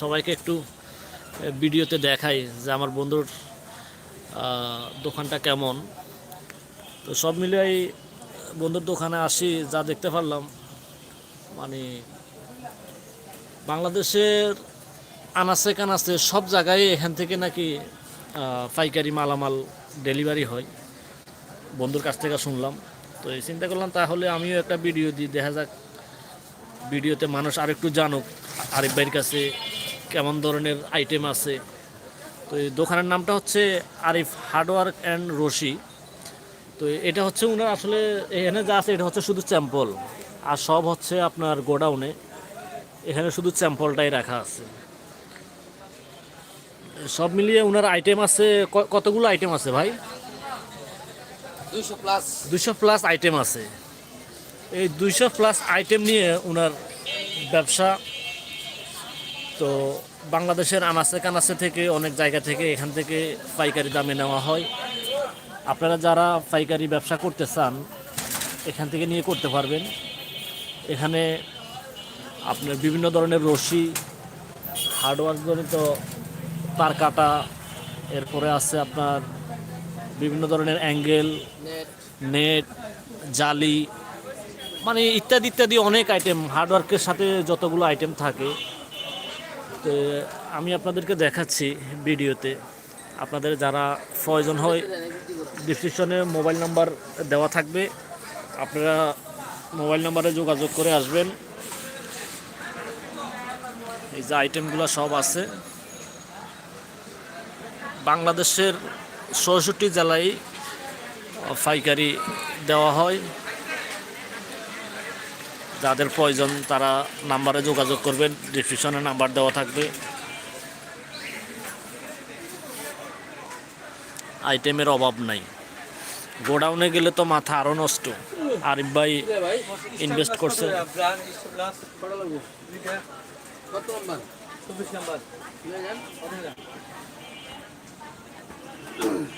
সবাইকে একটু ভিডিওতে দেখাই যে আমার বন্ধুর দোকানটা কেমন। তো সব মিলিয়ে বন্ধুর দোকানে আসি, যা দেখতে পারলাম। মানে বাংলাদেশের আনাচে কানাচে সব জায়গায় এখান থেকে নাকি পাইকারি মালামাল ডেলিভারি হয়। বন্ধুর কাছ থেকে শুনলাম। তো এই চিন্তা করলাম তাহলে আমিও একটা ভিডিও দিই, দেখা যাক ভিডিওতে মানুষ আরেকটু জানুক আরিফ ভাইয়ের কাছে কেমন ধরনের আইটেম আছে। তো এই দোকানের নামটা হচ্ছে আরিফ হার্ডওয়ার্ক অ্যান্ড রশি। তো এটা হচ্ছে উনার আসলে এখানে যা আছে এটা হচ্ছে শুধু স্যাম্পল আর সব হচ্ছে আপনার গোডাউনে এখানে শুধু স্যাম্পলটাই রাখা আছে। সব মিলিয়ে ওনার আইটেম আছে কতগুলো আইটেম আছে ভাই? দুইশো প্লাস দুশো প্লাস আইটেম আছে। এই দুইশো প্লাস আইটেম নিয়ে ওনার ব্যবসা। তো বাংলাদেশের আনাচে কানাচে থেকে, অনেক জায়গা থেকে এখান থেকে পাইকারি দামে নেওয়া হয়। আপনারা যারা পাইকারি ব্যবসা করতে চান, এখান থেকে নিয়ে করতে পারবেন। এখানে আপনার বিভিন্ন ধরনের রশি হার্ডওয়ার্ক জনিত তার কাটা, এরপরে আছে আপনার বিভিন্ন ধরনের অ্যাঙ্গেল, নেট, জালি মানে ইত্যাদি ইত্যাদি অনেক আইটেম হার্ডওয়ার্কের সাথে যতগুলো আইটেম থাকে। তো আমি আপনাদেরকে দেখাচ্ছি ভিডিওতে। আপনাদের যারা প্রয়োজন হয় ডিসক্রিপশনে মোবাইল নাম্বার দেওয়া থাকবে। আপনারা মোবাইল নাম্বারে যোগাযোগ করে আসবেন। এই যে আইটেমগুলো সব আছে। বাংলাদেশের চৌষট্টি জেলায় পাইকারি দেওয়া হয়। যাদের প্রয়োজন তারা নাম্বারে যোগাযোগ করবেন ডিসক্রিপশনে নাম্বার দেওয়া থাকবে। আইটেমের অভাব নাই। গোডাউনে গেলে তো মাথা আরও নষ্ট। আরিফ ভাই ইনভেস্ট করছে।